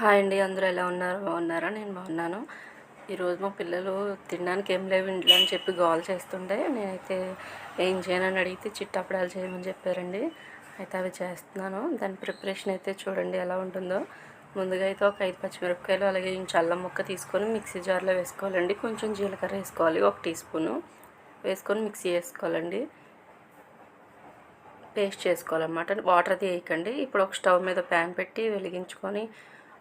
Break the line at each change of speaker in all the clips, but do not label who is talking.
Hi అండి అందరూ ఎలా ఉన్నారు? బాగున్నారా? నేను బాగున్నాను. ఈరోజు మా పిల్లలు తినడానికి ఏం లేవు ఇంట్లో అని చెప్పి గోల్ చేస్తుంటే నేనైతే ఏం చేయనని అడిగితే చిట్టప్పడాలు చేయమని చెప్పారండి. అయితే అవి చేస్తున్నాను. దాని ప్రిపరేషన్ అయితే చూడండి ఎలా ఉంటుందో. ముందుగా అయితే ఒక ఐదు పచ్చిమిరపకాయలు అలాగే ఇంచు అల్లం ముక్క తీసుకొని మిక్సీ జార్లో వేసుకోవాలండి. కొంచెం జీలకర్ర వేసుకోవాలి ఒక టీ స్పూను. వేసుకొని మిక్సీ వేసుకోవాలండి పేస్ట్ చేసుకోవాలన్నమాట. వాటర్ అది వేయకండి. ఇప్పుడు ఒక స్టవ్ మీద ప్యాన్ పెట్టి వెలిగించుకొని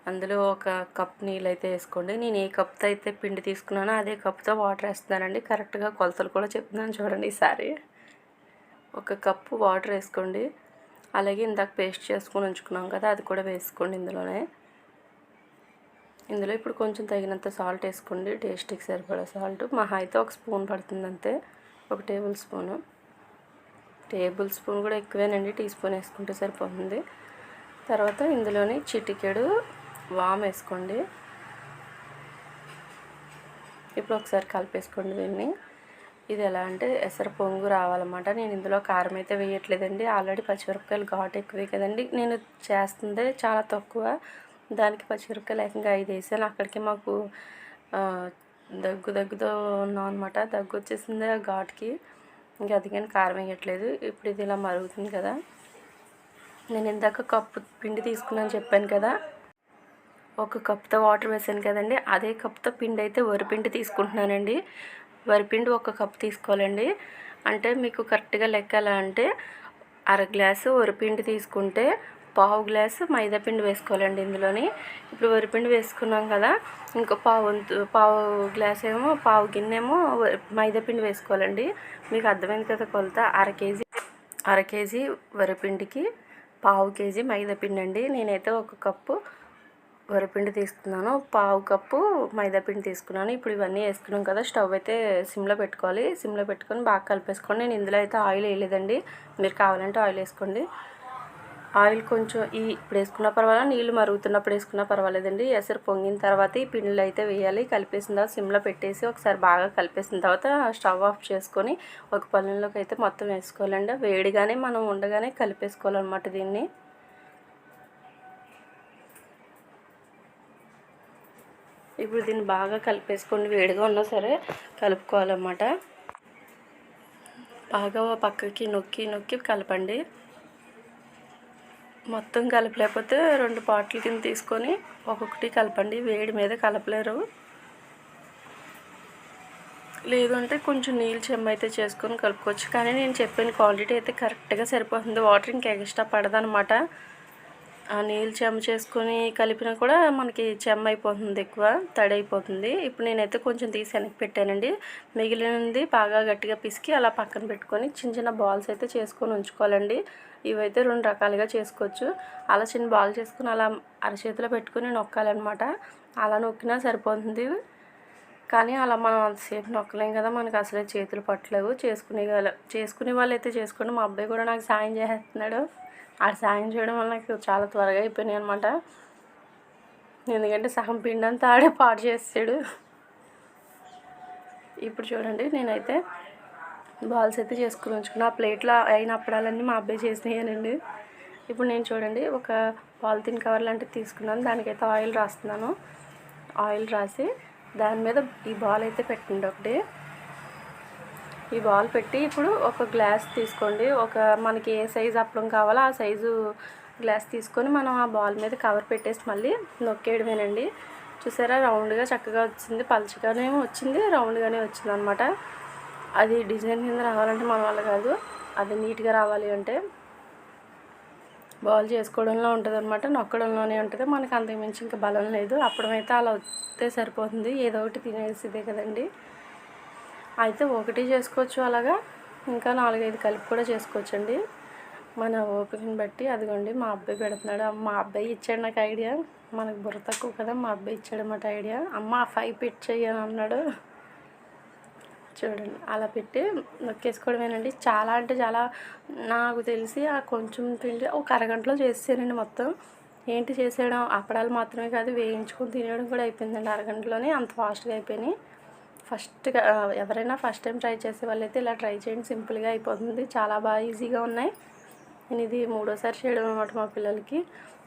అందులో ఒక కప్ నీళ్ళు అయితే వేసుకోండి. నేను ఏ కప్తో అయితే పిండి తీసుకున్నానో అదే కప్తో వాటర్ వేస్తున్నానండి. కరెక్ట్గా కొలతలు కూడా చెప్తున్నాను చూడండి ఈసారి. ఒక కప్పు వాటర్ వేసుకోండి. అలాగే ఇందాక పేస్ట్ చేసుకొని ఉంచుకున్నాం కదా అది కూడా వేసుకోండి ఇందులోనే. ఇందులో ఇప్పుడు కొంచెం తగినంత సాల్ట్ వేసుకోండి. టేస్ట్కి సరిపడా సాల్ట్. మహా అయితే ఒక స్పూన్ పడుతుంది అంతే. ఒక టేబుల్ స్పూను. టేబుల్ స్పూన్ కూడా ఎక్కువేనండి. టీ స్పూన్ వేసుకుంటే సరిపోతుంది. తర్వాత ఇందులోనే చిటికెడు వామ్ వేసుకోండి. ఇప్పుడు ఒకసారి కలిపేసుకోండి దీన్ని. ఇది ఎలా అంటే ఎసరు పొంగు రావాలన్నమాట. నేను ఇందులో కారం అయితే వేయట్లేదండి. ఆల్రెడీ పచ్చిమిరపకాయలు ఘాట్ ఎక్కువే కదండి. నేను చేస్తుంది చాలా తక్కువ. దానికి పచ్చిమిరపకాయలు ఏకంగా ఐదు వేసాను. అక్కడికి మాకు దగ్గు దగ్గుతో ఉన్నాం అనమాట దగ్గు వచ్చేసింది ఆ ఘాట్కి. ఇంకా అది కానీ కారం వేయట్లేదు. ఇప్పుడు ఇది ఇలా మరుగుతుంది కదా. నేను ఇందాక కప్పు పిండి తీసుకున్నాను చెప్పాను కదా. ఒక కప్తో వాటర్ వేసాను కదండి. అదే కప్తో పిండి అయితే వరిపిండి తీసుకుంటున్నానండి. వరిపిండి ఒక కప్ తీసుకోవాలండి. అంటే మీకు కరెక్ట్గా లెక్క ఎలా అంటే అర గ్లాసు వరిపిండి తీసుకుంటే పావు గ్లాసు మైదాపిండి వేసుకోవాలండి ఇందులోని. ఇప్పుడు వరిపిండి వేసుకున్నాం కదా ఇంకో పావు పావు గ్లాస్ ఏమో పావు గిన్నెమో మైదా మైదాపిండి వేసుకోవాలండి. మీకు అర్థమైంది కదా కొలత? అర కేజీ అర కేజీ వరిపిండికి పావు కేజీ మైదాపిండి అండి నేనైతే ఒక కప్పు వరిపిండి తీసుకున్నాను. పావు కప్పు మైదాపిండి తీసుకున్నాను. ఇప్పుడు ఇవన్నీ వేసుకున్నాం కదా స్టవ్ అయితే సిమ్లో పెట్టుకోవాలి. సిమ్లో పెట్టుకొని బాగా కలిపేసుకోండి. నేను ఇందులో అయితే ఆయిల్ వేయలేదండి. మీరు కావాలంటే ఆయిల్ వేసుకోండి. ఆయిల్ కొంచెం ఈ ఇప్పుడు వేసుకున్న పర్వాలేదు నీళ్ళు మరుగుతున్నప్పుడు వేసుకున్నా పర్వాలేదండి. ఎసరు పొంగిన తర్వాత ఈ పిండిలు అయితే వేయాలి. కలిపేసిన తర్వాత సిమ్లో పెట్టేసి ఒకసారి బాగా కలిపేసిన తర్వాత స్టవ్ ఆఫ్ చేసుకొని ఒక పళ్ళెంలోకి అయితే మొత్తం వేసుకోవాలండి. వేడిగానే మనం ఉండగానే కలిపేసుకోవాలన్నమాట దీన్ని. ఇప్పుడు దీన్ని బాగా కలిపేసుకోండి. వేడిగా ఉన్నా సరే కలుపుకోవాలన్నమాట. బాగా పక్కకి నొక్కి నొక్కి కలపండి. మొత్తం కలపలేకపోతే రెండు పాటల కింద తీసుకొని ఒక్కొక్కటి కలపండి. వేడి మీద కలపలేరు. లేదు అంటే కొంచెం నీళ్ళు చెమ్మ అయితే చేసుకొని కలుపుకోవచ్చు. కానీ నేను చెప్పిన క్వాలిటీ అయితే కరెక్ట్గా సరిపోతుంది. వాటర్ ఇంకా ఎక్స్ట్రా పడదనమాట ఆ నీళ్ళు చెమ్మ చేసుకొని కలిపినా కూడా మనకి చెమ్మ అయిపోతుంది ఎక్కువ తడి అయిపోతుంది ఇప్పుడు నేనైతే కొంచెం తీసి వెనక్కి పెట్టానండి. మిగిలినది బాగా గట్టిగా పిసికి అలా పక్కన పెట్టుకొని చిన్న చిన్న బాల్స్ అయితే చేసుకొని ఉంచుకోవాలండి. ఇవైతే రెండు రకాలుగా చేసుకోవచ్చు. అలా చిన్న బాల్ చేసుకుని అలా అరచేతిలో పెట్టుకుని నొక్కాలన్నమాట. అలా నొక్కినా సరిపోతుంది. కానీ అలా మనం అంతసేపు నొక్కలేం కదా మనకు అసలే చేతులు పట్టలేవు. చేసుకునే చేసుకునే వాళ్ళు అయితే చేసుకోండి. మా అబ్బాయి కూడా నాకు సాయం చేస్తున్నాడు. ఆడ సాయం చేయడం వల్ల నాకు చాలా త్వరగా అయిపోయినాయి అనమాట ఎందుకంటే సగం పిండి అంతా ఆడే పాడు చేస్తాడు. ఇప్పుడు చూడండి నేనైతే బాల్స్ అయితే చేసుకుని ఉంచుకున్నా. ఆ ప్లేట్లో అయిన అప్పడాలన్నీ మా అబ్బాయి చేసినాయనండి. ఇప్పుడు నేను చూడండి ఒక పాలిథిన్ కవర్ లాంటివి తీసుకున్నాను. దానికైతే ఆయిల్ రాస్తున్నాను. ఆయిల్ రాసి దాని మీద ఈ బాల్ అయితే పెట్టండి ఒకటి. ఈ బాల్ పెట్టి ఇప్పుడు ఒక గ్లాస్ తీసుకోండి. ఒక మనకి ఏ సైజు అప్పడం కావాలో ఆ సైజు గ్లాస్ తీసుకొని మనం ఆ బాల్ మీద కవర్ పెట్టేసి మళ్ళీ నొక్కేయడమేనండి. చూసారా? రౌండ్గా చక్కగా వచ్చింది. పలచగానే వచ్చింది. రౌండ్గానే వచ్చింది అనమాట అది డిజైన్ కింద రావాలంటే మన వల్ల కాదు. అది నీట్గా రావాలి అంటే బాల్ చేసుకోవడంలో ఉంటుంది అనమాట నొక్కడంలోనే ఉంటుంది. మనకి అంతకుమించి ఇంకా బలం లేదు. అప్పుడమైతే అలా వస్తే సరిపోతుంది. ఏదో ఒకటి తినేసిదే కదండి. అయితే ఒకటి చేసుకోవచ్చు అలాగా. ఇంకా నాలుగైదు కలిపి కూడా చేసుకోవచ్చండి. మన ఓపికని బట్టి అదిగోండి మా అబ్బాయి పెడుతున్నాడు. మా అబ్బాయి ఇచ్చాడు నాకు ఐడియా. మనకు బుర్ర తక్కువ కదా మా అబ్బాయి ఇచ్చాడు అన్నమాట ఐడియా. అమ్మ ఫైవ్ పిట్ అని అన్నాడు. చూడండి అలా పెట్టి నొక్కేసుకోవడమేనండి. చాలా అంటే చాలా నాకు తెలిసి ఆ కొంచెం పిండి ఒక అరగంటలో చేసేసానండి మొత్తం. ఏంటి చేసేయడం? అప్పడాలు మాత్రమే కాదు వేయించుకొని తినేయడం కూడా అయిపోయిందండి అరగంటలోనే. అంత ఫాస్ట్గా అయిపోయినాయి. ఫస్ట్గా ఎవరైనా ఫస్ట్ టైం ట్రై చేసే వాళ్ళైతే ఇలా ట్రై చేయండి. సింపుల్గా అయిపోతుంది. చాలా బాగా ఈజీగా ఉన్నాయి. నేను ఇది మూడోసారి చేయడం అనమాట మా పిల్లలకి.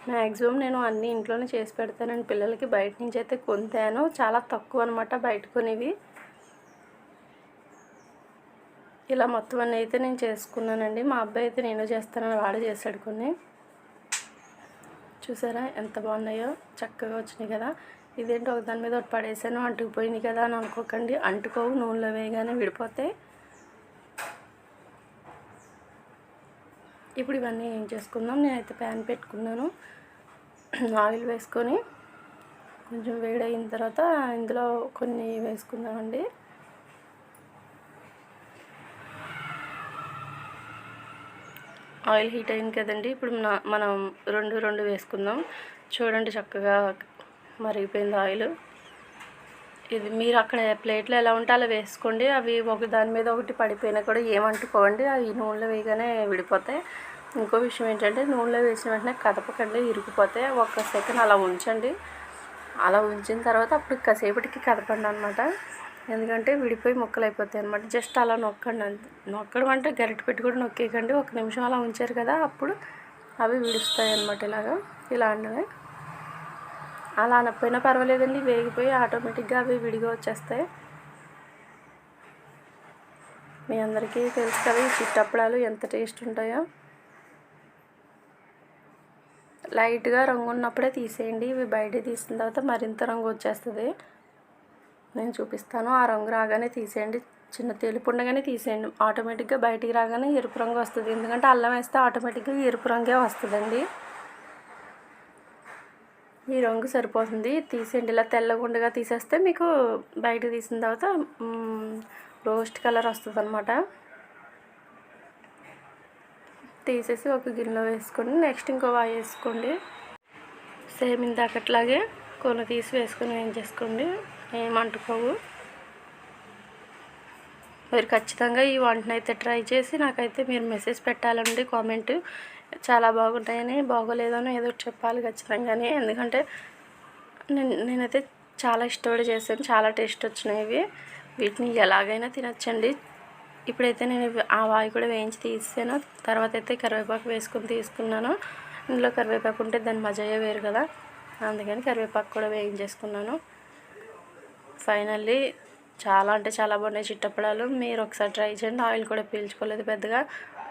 మ్యాక్సిమం నేను అన్నీ ఇంట్లోనే చేసి పెడతానండి. పిల్లలకి బయట నుంచి అయితే కొంతాను. చాలా తక్కువ అనమాట బయట కొనేవి. ఇలా మొత్తం అన్నీ అయితే నేను చేసుకున్నానండి. మా అబ్బాయి అయితే నేను చేస్తానని వాడు చేశాడు కొన్ని. చూసారా ఎంత బాగున్నాయో? చక్కగా వచ్చినాయి కదా. ఇదేంటో ఒక దాని మీద ఒకటి పడేసాను అంటుకుపోయింది కదా అని అనుకోకండి. అంటుకోవు నూనెలో వేయగానే విడిపోతాయి. ఇప్పుడు ఇవన్నీ ఏం చేసుకుందాం? నేనైతే ప్యాన్ పెట్టుకున్నాను. ఆయిల్ వేసుకొని కొంచెం వేడైన తర్వాత ఇందులో కొన్ని వేసుకుందామండి. ఆయిల్ హీట్ అయింది కదండి. ఇప్పుడు మన- మనం రెండు రెండు వేసుకుందాం. చూడండి చక్కగా మరిగిపోయింది ఆయిల్. ఇది మీరు అక్కడ ప్లేట్లో ఎలా ఉంటే అలా వేసుకోండి. అవి ఒక దాని మీద ఒకటి పడిపోయినా కూడా ఏమంటుకోండి. అవి నూనెలో వేయగానే విడిపోతాయి. ఇంకో విషయం ఏంటంటే నూనెలో వేసిన వెంటనే కదపకండి ఇరిగిపోతాయి. ఒక్క సెకండ్ అలా ఉంచండి. అలా ఉంచిన తర్వాత అప్పుడు కాసేపటికి కదపండి అనమాట ఎందుకంటే విడిపోయి ముక్కలు అయిపోతాయి అనమాట జస్ట్ అలా నొక్కండి అంతే. నొక్కడం అంటే గరిటె పెట్టి కూడా నొక్కేయకండి. ఒక నిమిషం అలా ఉంచారు కదా అప్పుడు అవి విడుస్తాయి అనమాట ఇలాగా. ఇలా అండి. అలా అనకపోయినా పర్వాలేదండి. వేగిపోయి ఆటోమేటిక్గా అవి విడిగా వచ్చేస్తాయి. మీ అందరికీ తెలుసు కదా ఈ చిట్టప్పడాలు ఎంత టేస్ట్ ఉంటాయో. లైట్గా రంగు ఉన్నప్పుడే తీసేయండి. ఇవి బయట తీసిన తర్వాత మరింత రంగు వచ్చేస్తుంది. నేను చూపిస్తాను. ఆ రంగు రాగానే తీసేయండి. చిన్న తెలుపు ఉండగానే తీసేయండి. ఆటోమేటిక్గా బయటికి రాగానే ఎరుపు రంగు వస్తుంది. ఎందుకంటే అల్లం వేస్తే ఆటోమేటిక్గా ఎరుపు రంగే వస్తుందండి. ఈ రంగు సరిపోతుంది. తీసేయండి. ఇలా తెల్లగుండగా తీసేస్తే మీకు బయట తీసిన తర్వాత రోస్ట్ కలర్ వస్తుంది అనమాట తీసేసి ఒక గిన్నెలో వేసుకోండి నెక్స్ట్ ఇంకో వాయి వేసుకోండి. సేమ్ ఇందాకట్లాగే కొన్ని తీసి వేసుకొని ఏం ఏమంటుకోవు మీరు ఖచ్చితంగా ఈ వంటనైతే ట్రై చేసి నాకైతే మీరు మెసేజ్ పెట్టాలండి కామెంట్. చాలా బాగుంటాయని బాగోలేదని ఏదో చెప్పాలి ఖచ్చితంగానే. ఎందుకంటే నేను నేనైతే చాలా ఇష్టపడి చేశాను. చాలా టేస్ట్ వచ్చినాయి ఇవి. వీటిని ఎలాగైనా తినచ్చండి. ఇప్పుడైతే నేను ఆ వాయి కూడా వేయించి తీసాను తర్వాత అయితే కరివేపాకు వేసుకుని తీసుకున్నాను. ఇందులో కరివేపాకు ఉంటే దాని మజాయే వేరు కదా. అందుకని కరివేపాకు కూడా వేయించేసుకున్నాను. ఫైనల్లీ చాలా అంటే చాలా బాగున్నాయి చిట్టపడాలు. మీరు ఒకసారి ట్రై చేయండి. ఆయిల్ కూడా పీల్చుకోలేదు పెద్దగా.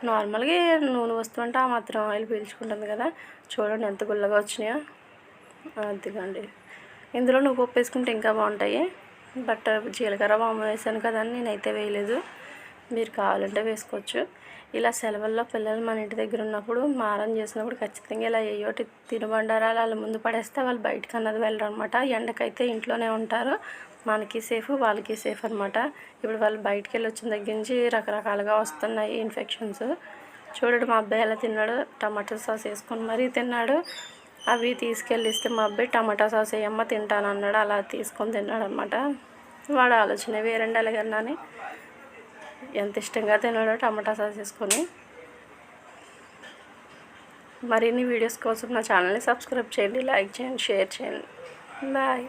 నార్మల్గా నూనె వస్తుంటే ఆ మాత్రం ఆయిల్ పీల్చుకుంటుంది కదా. చూడండి ఎంత గుల్లగా వచ్చినాయో. అదిగండి ఇందులో నువ్వు పప్పు వేసుకుంటే ఇంకా బాగుంటాయి. బట్ జీలకర్ర బాంబు వేసాను కదా నేనైతే వేయలేదు. మీరు కావాలంటే వేసుకోవచ్చు. ఇలా సెలవుల్లో పిల్లలు మన ఇంటి దగ్గర ఉన్నప్పుడు మారం చేసినప్పుడు ఖచ్చితంగా ఇలా ఏయోటి తినుబండారాలు వాళ్ళ ముందు పడేస్తే వాళ్ళు బయటకు అన్నది వెళ్ళరు అనమాట ఎండకైతే ఇంట్లోనే ఉంటారు. మనకి సేఫ్ వాళ్ళకి సేఫ్ అనమాట ఇప్పుడు వాళ్ళు బయటికి వెళ్ళి వచ్చిన దగ్గర నుంచి రకరకాలుగా వస్తున్నాయి ఇన్ఫెక్షన్స్. చూడడు మా అబ్బాయి ఎలా తిన్నాడు. టమాటా సాస్ వేసుకొని మరీ తిన్నాడు. అవి తీసుకెళ్ళి ఇస్తే మా అబ్బాయి టమాటా సాస్ వేయమ్మ తింటాను అన్నాడు అలా తీసుకొని తిన్నాడు అనమాట వాడు ఆలోచన వేరండి అలాగన్నాని ఎంత ఇష్టంగా తిన్నాడో టమాటా సాస్ వేసుకొని మరిన్ని వీడియోస్ కోసం నా ఛానల్ని సబ్స్క్రైబ్ చేయండి లైక్ చేయండి షేర్ చేయండి. బాయ్.